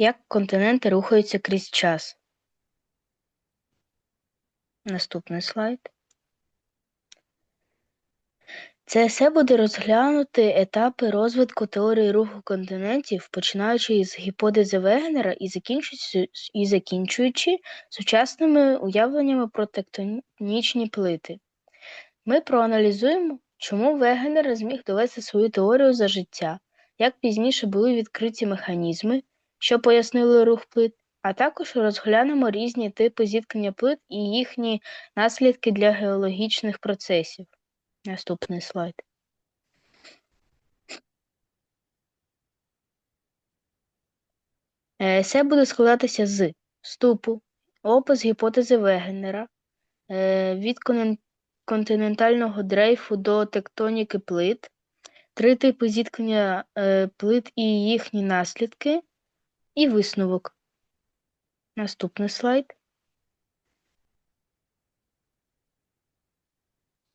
Як континенти рухаються крізь час. Наступний слайд. Це есе буде розглянути етапи розвитку теорії руху континентів, починаючи із гіпотези Вегнера і закінчуючи, і закінчуючи сучасними уявленнями про тектонічні плити. Ми проаналізуємо, чому Вегенер зміг довести свою теорію за життя, як пізніше були відкриті механізми, що пояснили рух плит, а також розглянемо різні типи зіткнення плит і їхні наслідки для геологічних процесів. Наступний слайд. Есе буде складатися з вступу, опис гіпотези Вегенера, е, від континентального дрейфу до тектоніки плит, три типи зіткнення е, плит і їхні наслідки, і висновок. Наступний слайд.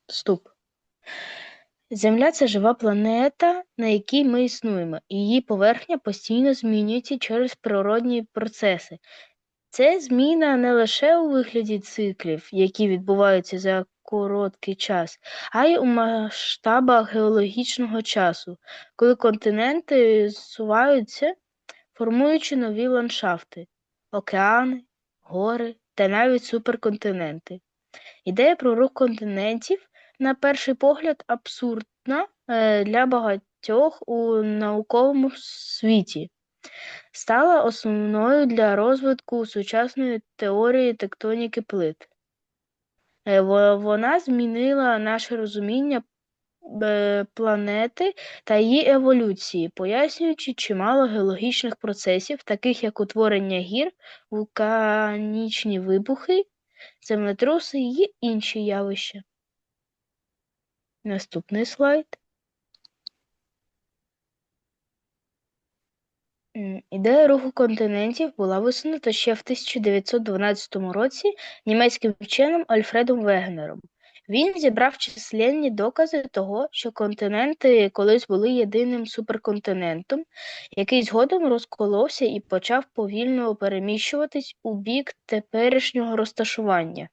Вступ. Земля це жива планета, на якій ми існуємо, її поверхня постійно змінюється через природні процеси. Це зміна не лише у вигляді циклів, які відбуваються за короткий час, а й у масштабах геологічного часу, коли континенти зсуваються, формуючи нові ландшафти океани, гори та навіть суперконтиненти. Ідея про рух континентів на перший погляд, абсурдна е, для багатьох у науковому світі, стала основною для розвитку сучасної теорії тектоніки плит. Е, вона змінила наше розуміння планети та її еволюції, пояснюючи чимало геологічних процесів, таких як утворення гір, вулканічні вибухи, землетруси й інші явища. Наступний слайд. Ідея руху континентів була висунута ще в 1912 році німецьким вченим Альфредом Вегнером. Він зібрав численні докази того, що континенти колись були єдиним суперконтинентом, який згодом розколовся і почав повільно переміщуватись у бік теперішнього розташування.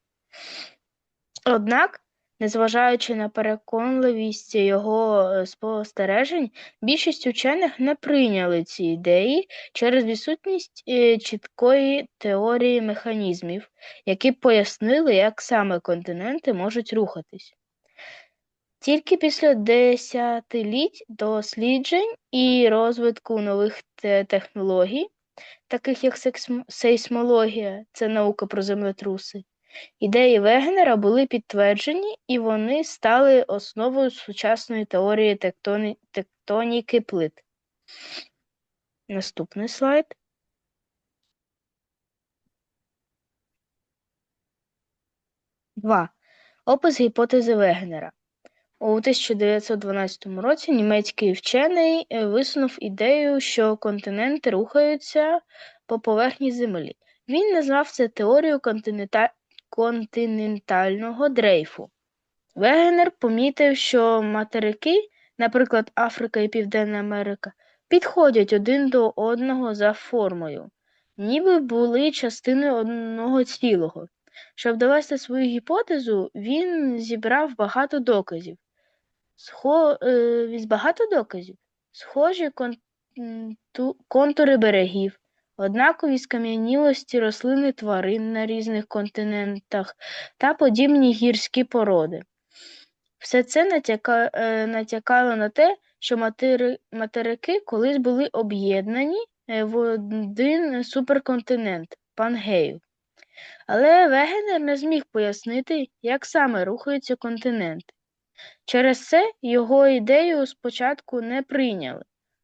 Однак Незважаючи на переконливість його е, спостережень, більшість учених не прийняли ці ідеї через відсутність е, чіткої теорії механізмів, які пояснили, як саме континенти можуть рухатись. Тільки після десятиліть досліджень і розвитку нових технологій, таких як сейсмологія, це наука про землетруси, Ідеї Вегнера були підтверджені, і вони стали основою сучасної теорії тектоніки плит. Наступний слайд. Два. Опис гіпотези Вегнера. У 1912 році німецький вчений е, висунув ідею, що континенти рухаються по поверхні Землі. Він назвав це теорією континента континентального дрейфу. Вегенер помітив, що материки, наприклад, Африка і Південна Америка, підходять один до одного за формою, ніби були частиною одного цілого. Щоб довести свою гіпотезу, він зібрав багато доказів. Схо... Е, багато доказів, схожі контури берегів, однакові скам'янілості рослин і тварин на різних континентах та подібні гірські породи. Все це е, натякало на те, що материки колись були об'єднані е, в один суперконтинент Пангею. Але Вегенер не зміг пояснити, як саме рухаються континенти. Через це його ідею спочатку не прийняли,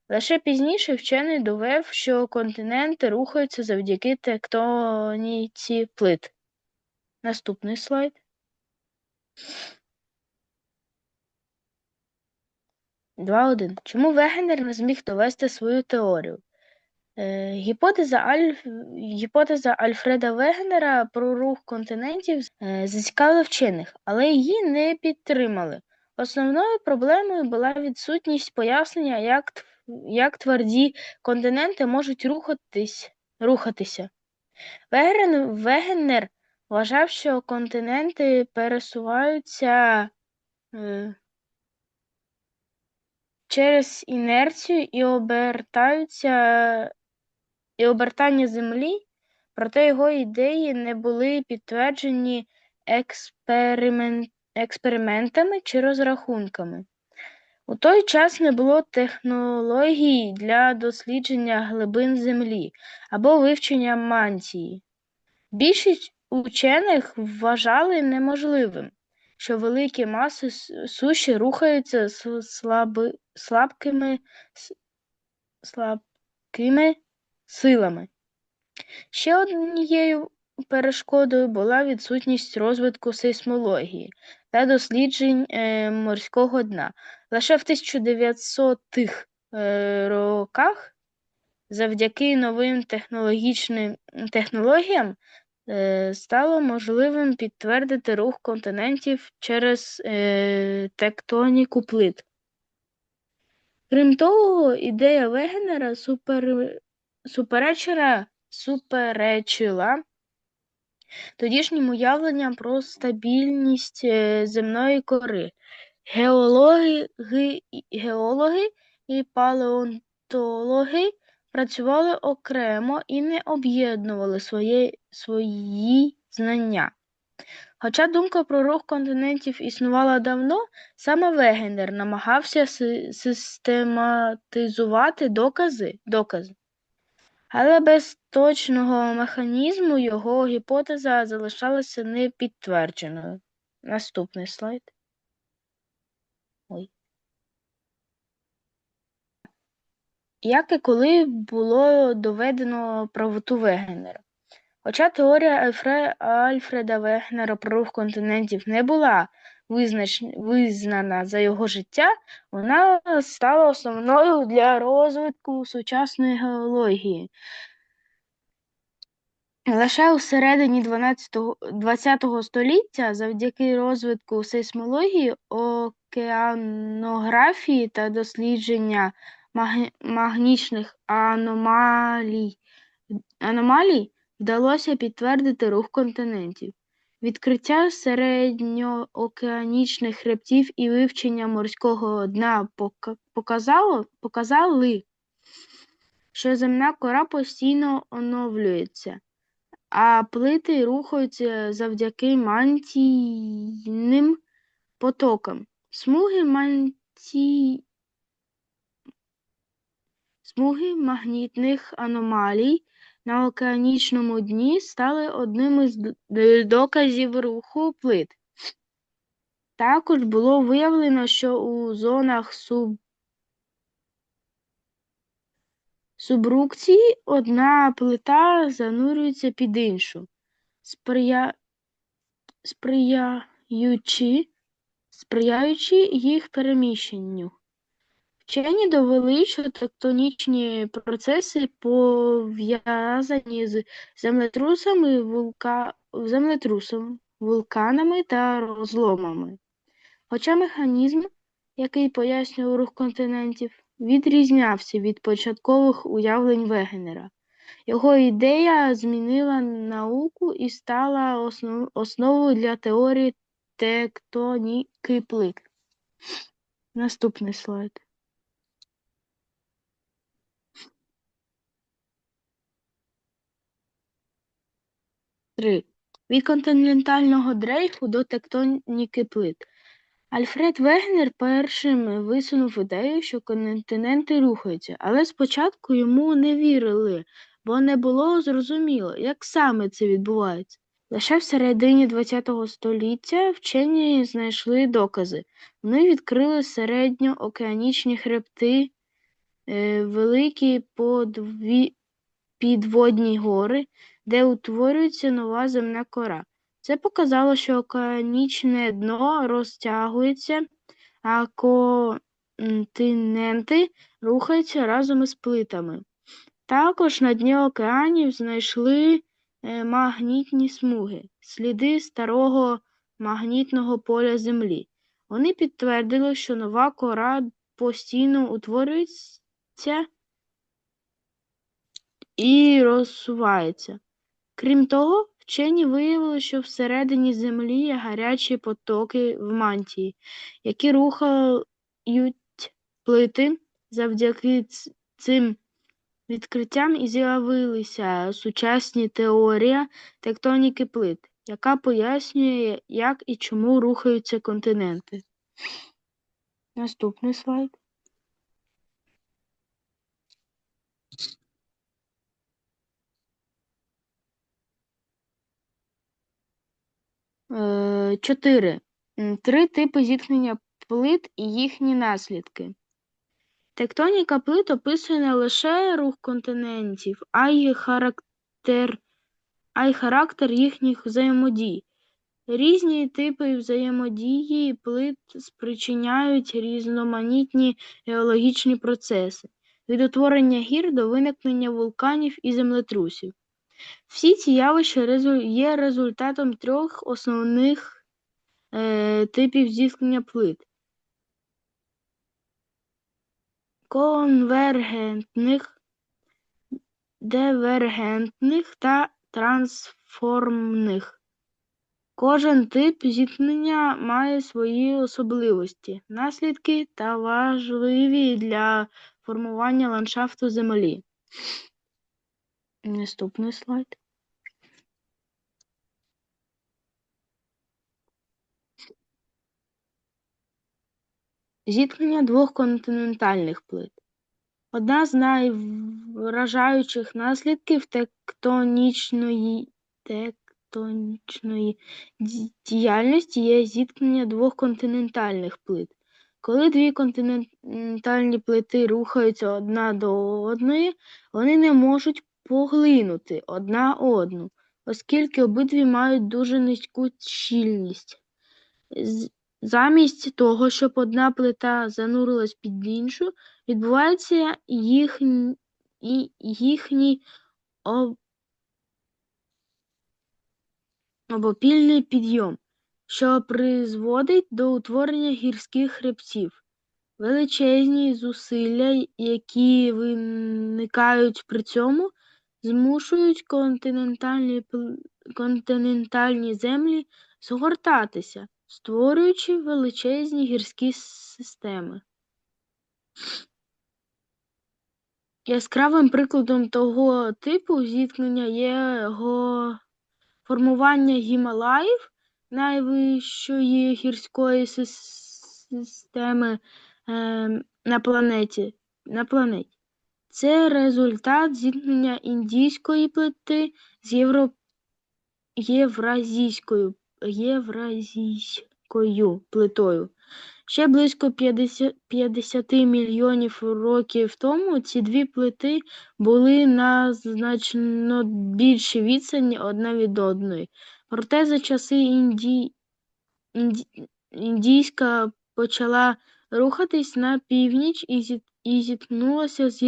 Лише пізніше вчений довів, що континенти рухаються завдяки тектоніці плит. Наступний слайд. Два один. Чому Вегенер не зміг довести свою теорію? Е, гіпотеза Альф... гіпотеза Альфреда Вегенера про рух континентів е, зацікавила вчених, але її не підтримали. Основною проблемою була відсутність пояснення, як як тверді континенти можуть рухатись рухатися. Вегер, Вегенер вважав, що континенти пересуваються е, через інерцію і обертаються і обертання Землі, проте його ідеї не були підтверджені експеримент, експериментами чи розрахунками. У той час не було технологій для дослідження глибин Землі або вивчення мантії. Більшість учених вважали неможливим, що великі маси суші рухаються з слаби, слабкими, слабкими силами. Ще однією перешкодою була відсутність розвитку сейсмології та досліджень е, морського дна. Лише в 1900-х е, роках завдяки новим технологічним технологіям е, стало можливим підтвердити рух континентів через тектоніку плит. Крім того, ідея Вегенера супер, суперечила, суперечила тодішнім уявленням про стабільність е, земної кори. Геологи, геологи і палеонтологи працювали окремо і не об'єднували свої, свої знання. Хоча думка про рух континентів існувала давно, саме Вегенер намагався систематизувати докази, докази. Але без точного механізму його гіпотеза залишалася непідтвердженою. Наступний слайд. Ой. Як і коли було доведено правоту Вегенера. Хоча теорія Альфре... Альфреда Вегнера про рух континентів не була визнач... визнана за його життя, вона стала основною для розвитку сучасної геології. Лише у середині ХХ століття завдяки розвитку сейсмології, океанографії та дослідження магнічних аномалій, аномалій вдалося підтвердити рух континентів. Відкриття середньоокеанічних хребтів і вивчення морського дна показало, показали, що земна кора постійно оновлюється а плити рухаються завдяки мантійним потокам. Смуги манті... Смуги магнітних аномалій на океанічному дні стали одним із доказів руху плит. Також було виявлено, що у зонах суб субрукції одна плита занурюється під іншу, сприя... сприяючи... сприяючи їх переміщенню. Вчені довели, що тектонічні процеси пов'язані з землетрусами, вулка... землетрусом, вулканами та розломами. Хоча механізм, який пояснює рух континентів, відрізнявся від початкових уявлень Вегенера. Його ідея змінила науку і стала основою для теорії тектоніки плит. Наступний слайд. Три. Від континентального дрейфу до тектоніки плит. Альфред Вегнер першим висунув ідею, що континенти рухаються, але спочатку йому не вірили, бо не було зрозуміло, як саме це відбувається. Лише в середині ХХ століття вчені знайшли докази. Вони відкрили середньоокеанічні хребти, е, великі подві... підводні гори, де утворюється нова земна кора. Це показало, що океанічне дно розтягується, а континенти рухаються разом із плитами. Також на дні океанів знайшли е, магнітні смуги, сліди старого магнітного поля Землі. Вони підтвердили, що нова кора постійно утворюється і роз просувається. Крім того, вчені виявили, що всередині Землі є гарячі потоки в мантії, які рухають плити. Завдяки цим відкриттям і з'явилися сучасні теорія тектоніки плит, яка пояснює, як і чому рухаються континенти. Наступний слайд. Е, Чотири. Три типи зіткнення плит і їхні наслідки. Тектоніка плит описує не лише рух континентів, а й характер, а й характер їхніх взаємодій. Різні типи взаємодії плит спричиняють різноманітні геологічні процеси, від утворення гір до виникнення вулканів і землетрусів. Всі ці явища є результатом трьох основних е, типів зіткнення плит. конвергентних, дивергентних та трансформних. Кожен тип зіткнення має свої особливості, наслідки та важливі для формування ландшафту Землі. Наступний слайд. Зіткнення двох континентальних плит. Одна з найвражаючих наслідків тектонічної, тектонічної діяльності є зіткнення двох континентальних плит. Коли дві континентальні плити рухаються одна до одної, вони не можуть поглинути одна одну, оскільки обидві мають дуже низьку щільність. Замість того, щоб одна плита занурилась під іншу, відбувається їхній, їхній об- обопільний підйом, що призводить до утворення гірських хребтів. Величезні зусилля, які виникають при цьому, змушують континентальні, континентальні землі згортатися, створюючи величезні гірські системи. Яскравим прикладом того типу зіткнення є його формування Гімалаїв, найвищої гірської системи е, на планеті. На планеті. Це результат зіткнення індійської плити з євро... євразійською, євразійською плитою. Ще близько 50, 50 мільйонів років тому ці дві плити були на значно більшій відстані одна від одної. Проте за часи Інді... Інді... індійська почала рухатись на північ і, зіт... і зіткнулася з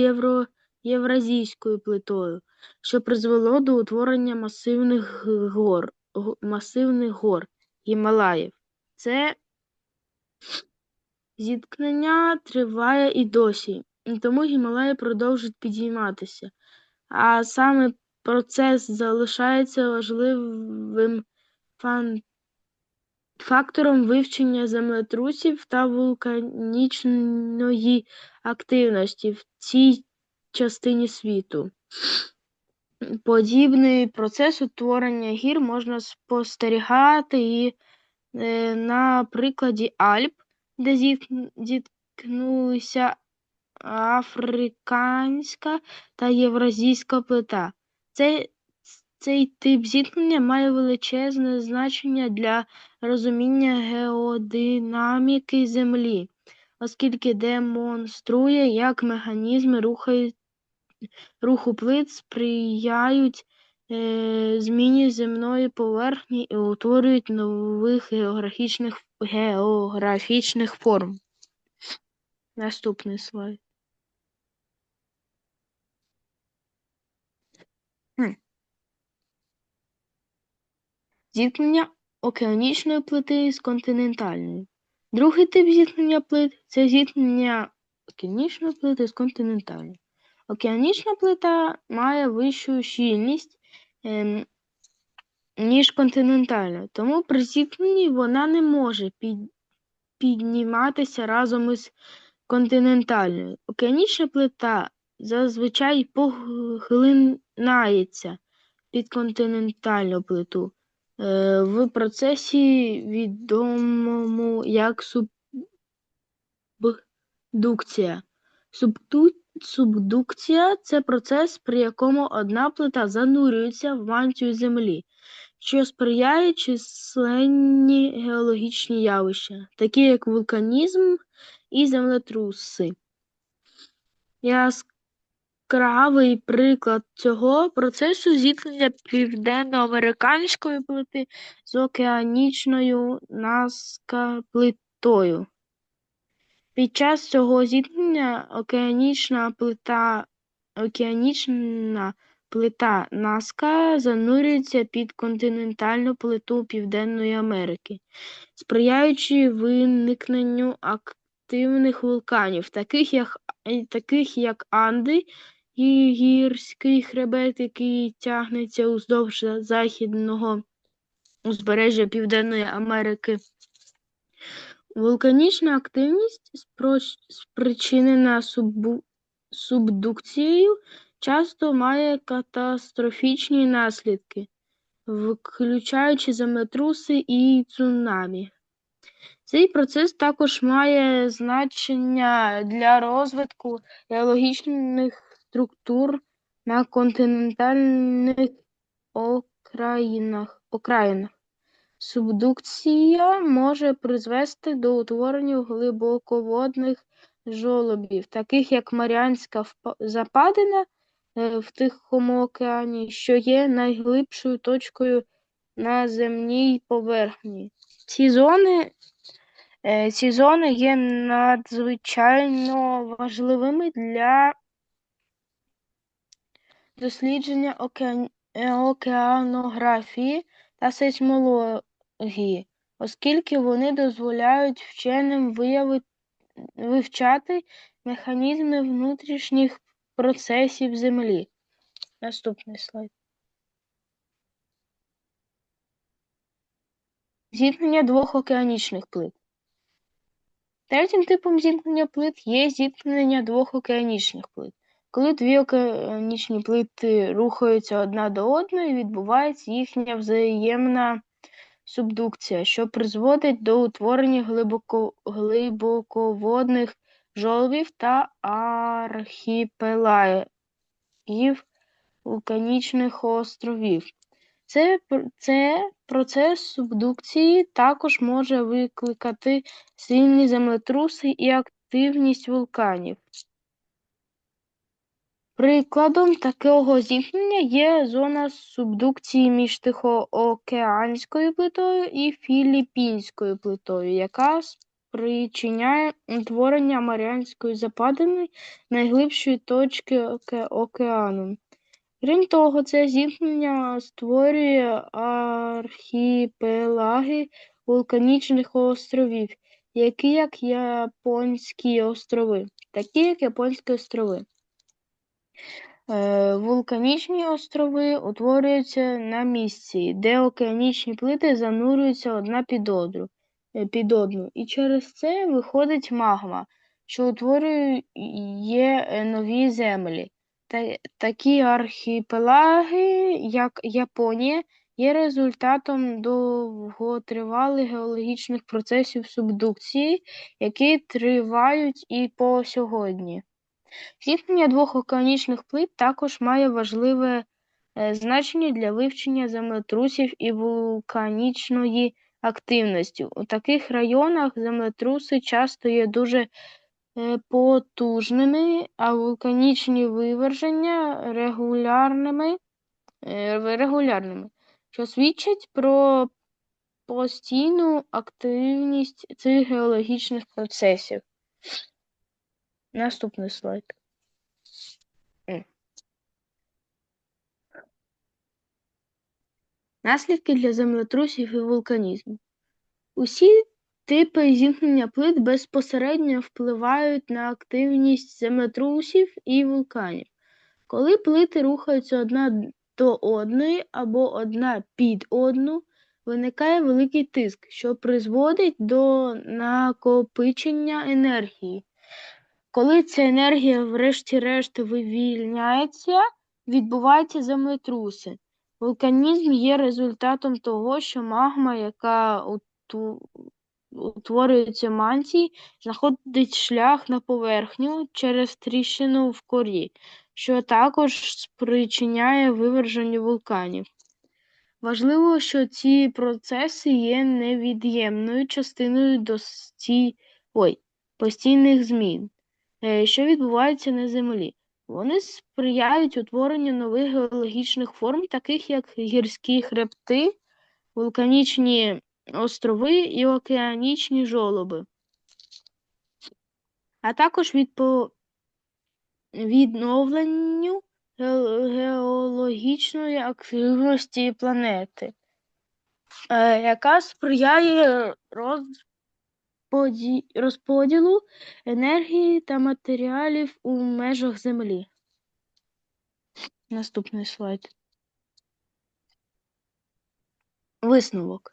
євразійською плитою, що призвело до утворення масивних гор, масивних гор Гімалаїв. Це Зіткнення триває і досі, тому Гімалаї продовжують підійматися, а саме процес залишається важливим фан- фактором вивчення землетрусів та вулканічної активності в цій частині світу. Подібний процес утворення гір можна спостерігати і е, на прикладі Альп, де зіткнулися африканська та євразійська плита. Цей, цей тип зіткнення має величезне значення для розуміння геодинаміки Землі, оскільки демонструє, як механізми рухають, руху плит сприяють е, зміні земної поверхні і утворюють нових географічних, географічних форм. Наступний слайд. Зіткнення океанічної плити з континентальною. Другий тип зіткнення плит це зіткнення океанічної плити з континентальною. Океанічна плита має вищу щільність, ем, ніж континентальна, тому при зіткненні вона не може під, підніматися разом із континентальною. Океанічна плита зазвичай поглинається під континентальну плиту е, в процесі, відомому як субдукція. Субту- Субдукція це процес, при якому одна плита занурюється в мантію землі, що сприяє численні геологічні явища, такі як вулканізм і землетруси. Яскравий приклад цього процесу зіткнення південноамериканської плити з океанічною Назка плитою. Під час цього зіткнення океанічна плита океанічна плита Назка занурюється під континентальну плиту Південної Америки, сприяючи виникненню активних вулканів, таких як, таких як Анди і гірський хребет, який тягнеться уздовж західного узбережжя Південної Америки. Вулканічна активність, спричинена субдукцією, часто має катастрофічні наслідки, включаючи землетруси і цунамі. Цей процес також має значення для розвитку геологічних структур на континентальних окраїнах. Субдукція може призвести до утворення глибоководних жолобів, таких як Маріанська Западина е, в Тихому океані, що є найглибшою точкою на земній поверхні. Ці зони е, ці зони є надзвичайно важливими для дослідження океанографії та сейсмології оскільки вони дозволяють вченим вивчати механізми внутрішніх процесів Землі. Наступний слайд. Зіткнення двох океанічних плит. Третім типом зіткнення плит є зіткнення двох океанічних плит. Коли дві океанічні плити рухаються одна до одної, відбувається їхня взаємна субдукція, що призводить до утворення глибоководних жолобів та архіпелагів вулканічних островів. Це, це процес субдукції також може викликати сильні землетруси і активність вулканів. Прикладом такого зіткнення є зона субдукції між Тихоокеанською плитою і Філіппінською плитою, яка спричиняє утворення Маріанської Западини, найглибшої точки океану. Крім того, це зіткнення створює архіпелаги вулканічних островів, які як Японські острови, такі як Японські острови. Е, вулканічні острови утворюються на місці, де океанічні плити занурюються одна е, під одну, і через це виходить магма, що утворює нові землі. Такі архіпелаги, як Японія, є результатом довготривалих геологічних процесів субдукції, які тривають і по сьогодні. Зіткнення двох океанічних плит також має важливе е, значення для вивчення землетрусів і вулканічної активності. У таких районах землетруси часто є дуже е, потужними, а вулканічні виверження регулярними, е, регулярними, що свідчать про постійну активність цих геологічних процесів. Наступний слайд. Наслідки для землетрусів і вулканізму. Усі типи зімкнення плит безпосередньо впливають на активність землетрусів і вулканів. Коли плити рухаються одна до одної або одна під одну, виникає великий тиск, що призводить до накопичення енергії. Коли ця енергія врешті-решт вивільняється, відбуваються землетруси. Вулканізм є результатом того, що магма, яка утворюється мантії, знаходить шлях на поверхню через тріщину в корі, що також спричиняє виверження вулканів. Важливо, що ці процеси є невід'ємною частиною дості... Ой, постійних змін, що відбуваються на Землі. Вони сприяють утворенню нових геологічних форм, таких як гірські хребти, вулканічні острови і океанічні жолоби, а також відпо... відновленню геологічної активності планети, е, яка сприяє розподі... розподілу енергії та матеріалів у межах Землі. Наступний слайд. Висновок.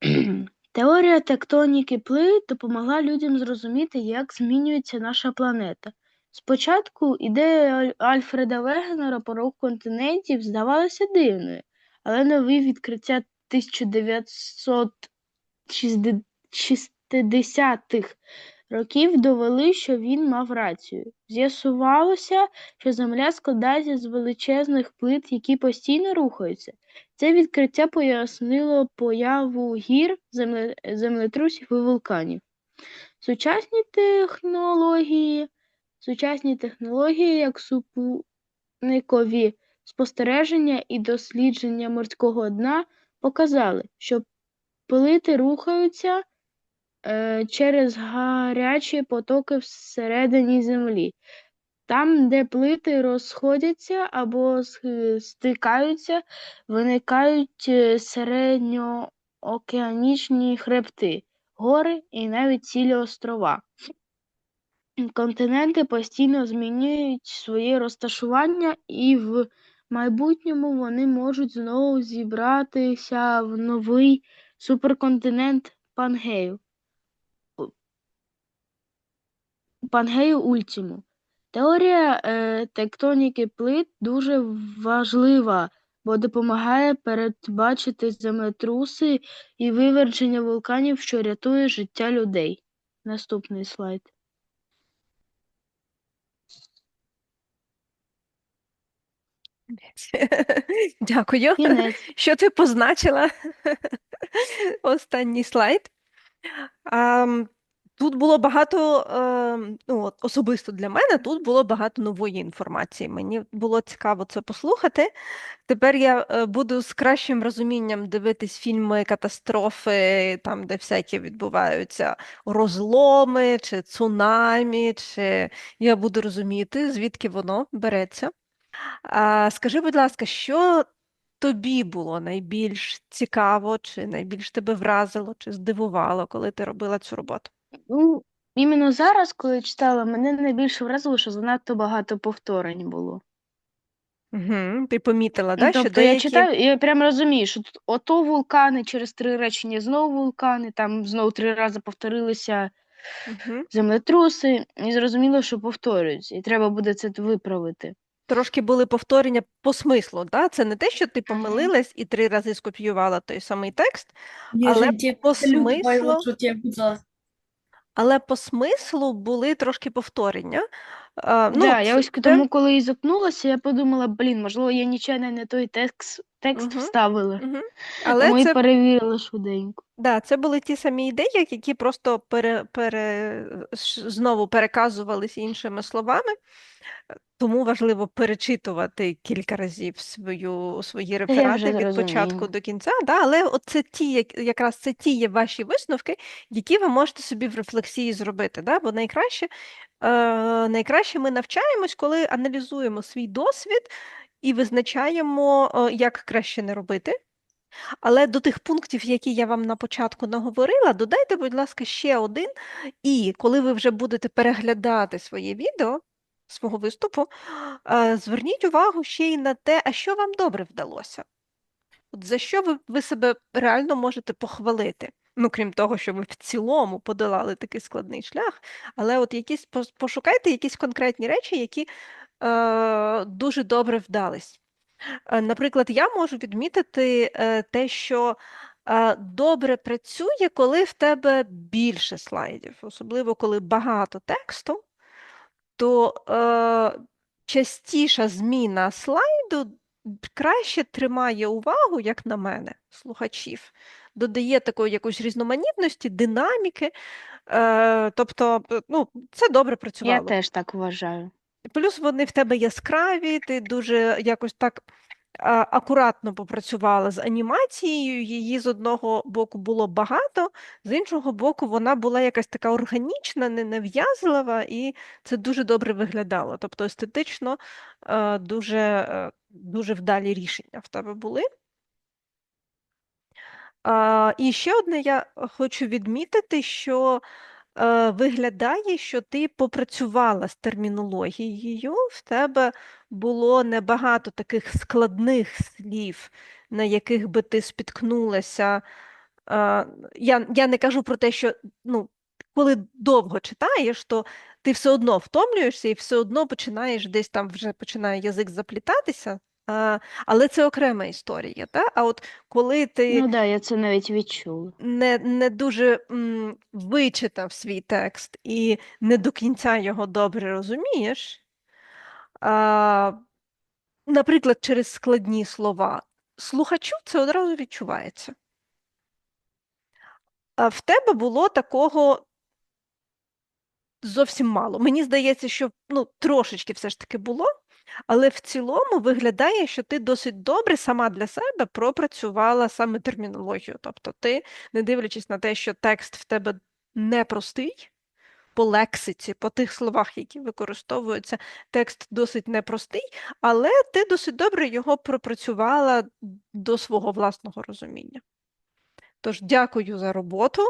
Теорія тектоніки плит допомогла людям зрозуміти, як змінюється наша планета. Спочатку ідея Альфреда Вегенера про рух континентів здавалася дивною, але нові відкриття 1960-х років довели, що він мав рацію. З'ясувалося, що Земля складається з величезних плит, які постійно рухаються. Це відкриття пояснило появу гір, землетрусів і вулканів. Сучасні технології, сучасні технології, як супутникові спостереження і дослідження морського дна, показали, що плити рухаються е, через гарячі потоки всередині Землі. Там, де плити розходяться або стикаються, виникають е, середньоокеанічні хребти, гори і навіть цілі острова. Континенти постійно змінюють своє розташування, і в майбутньому вони можуть знову зібратися в новий суперконтинент Пангею. Пангею Ультіму. Теорія е, тектоніки плит дуже важлива, бо допомагає передбачити землетруси і виверження вулканів, що рятує життя людей. Наступний слайд. Дякую. Кінець. Що ти позначила? Останній слайд. Ам, Тут було багато, ем, ну, от особисто для мене, тут було багато нової інформації. Мені було цікаво це послухати. Тепер я е, буду з кращим розумінням дивитись фільми катастрофи, там, де всякі відбуваються розломи чи цунамі, чи я буду розуміти, звідки воно береться. А, скажи, будь ласка, що тобі було найбільш цікаво, чи найбільш тебе вразило, чи здивувало, коли ти робила цю роботу? Ну, іменно зараз, коли читала, мене найбільше вразило, що занадто багато повторень було. Угу. Ти помітила, Ну, да, що тобто я деякі... читаю, і я прям розумію, що тут ото вулкани, через три речення знову вулкани, там знову три рази повторилися Угу. землетруси, і зрозуміло, що повторюються, і треба буде це виправити. Трошки були повторення по смислу, да? Це не те, що ти помилилась і три рази скопіювала той самий текст, Але по смислу- але по смислу були трошки повторення. А, ну, да, я ось тому, коли і зупнулася, я подумала, блін, можливо, я нечайно не той текст, текст Мгм. вставила. Мгм. Але і це перевірила швиденько. Да, це були ті самі ідеї, які просто пере, пере, ш- знову переказувалися іншими словами. Тому важливо перечитувати кілька разів свою, свої реферати вже від початку зрозуміла. до кінця. Да? Але от це ті, як- якраз це ті є ваші висновки, які ви можете собі в рефлексії зробити. Да? Бо найкраще, е, найкраще ми навчаємось, коли аналізуємо свій досвід і визначаємо, е, як краще не робити. Але до тих пунктів, які я вам на початку наговорила, додайте, будь ласка, ще один. І коли ви вже будете переглядати своє відео, свого виступу, е, зверніть увагу ще й на те, а що вам добре вдалося. От за що ви, ви себе реально можете похвалити? Ну, крім того, що ви в цілому подолали такий складний шлях, але от якісь пошукайте якісь конкретні речі, які дуже добре вдались. Е, Наприклад, я можу відмітити е, те, що е, добре працює, коли в тебе більше слайдів, особливо коли багато тексту, то е, частіша зміна слайду краще тримає увагу, як на мене, слухачів, додає такої якоїсь різноманітності, динаміки. Е, тобто, е, ну, це добре працювало. Я теж так вважаю. Плюс вони в тебе яскраві, ти дуже якось так акуратно попрацювала з анімацією. Її з одного боку було багато, з іншого боку, вона була якась така органічна, не нав'язлива, і це дуже добре виглядало. Тобто естетично е, дуже, е, дуже вдалі рішення в тебе були. І ще одне я хочу відмітити, що виглядає, що ти попрацювала з термінологією, в тебе було небагато таких складних слів, на яких би ти спіткнулася. Е, я, я не кажу про те, що ну, коли довго читаєш, то ти все одно втомлюєшся і все одно починаєш десь там вже починає язик заплітатися. А, але це окрема історія. Та? А от коли ти Ну да, я це навіть відчула. не, не дуже м, вичитав свій текст і не до кінця його добре розумієш, а, наприклад, через складні слова, слухачу це одразу відчувається. А в тебе було такого зовсім мало. Мені здається, що ну, трошечки все ж таки було, але в цілому виглядає, що ти досить добре сама для себе пропрацювала саме термінологію. Тобто ти, не дивлячись на те, що текст в тебе непростий, по лексиці, по тих словах, які використовуються, текст досить непростий, але ти досить добре його пропрацювала до свого власного розуміння. Тож дякую за роботу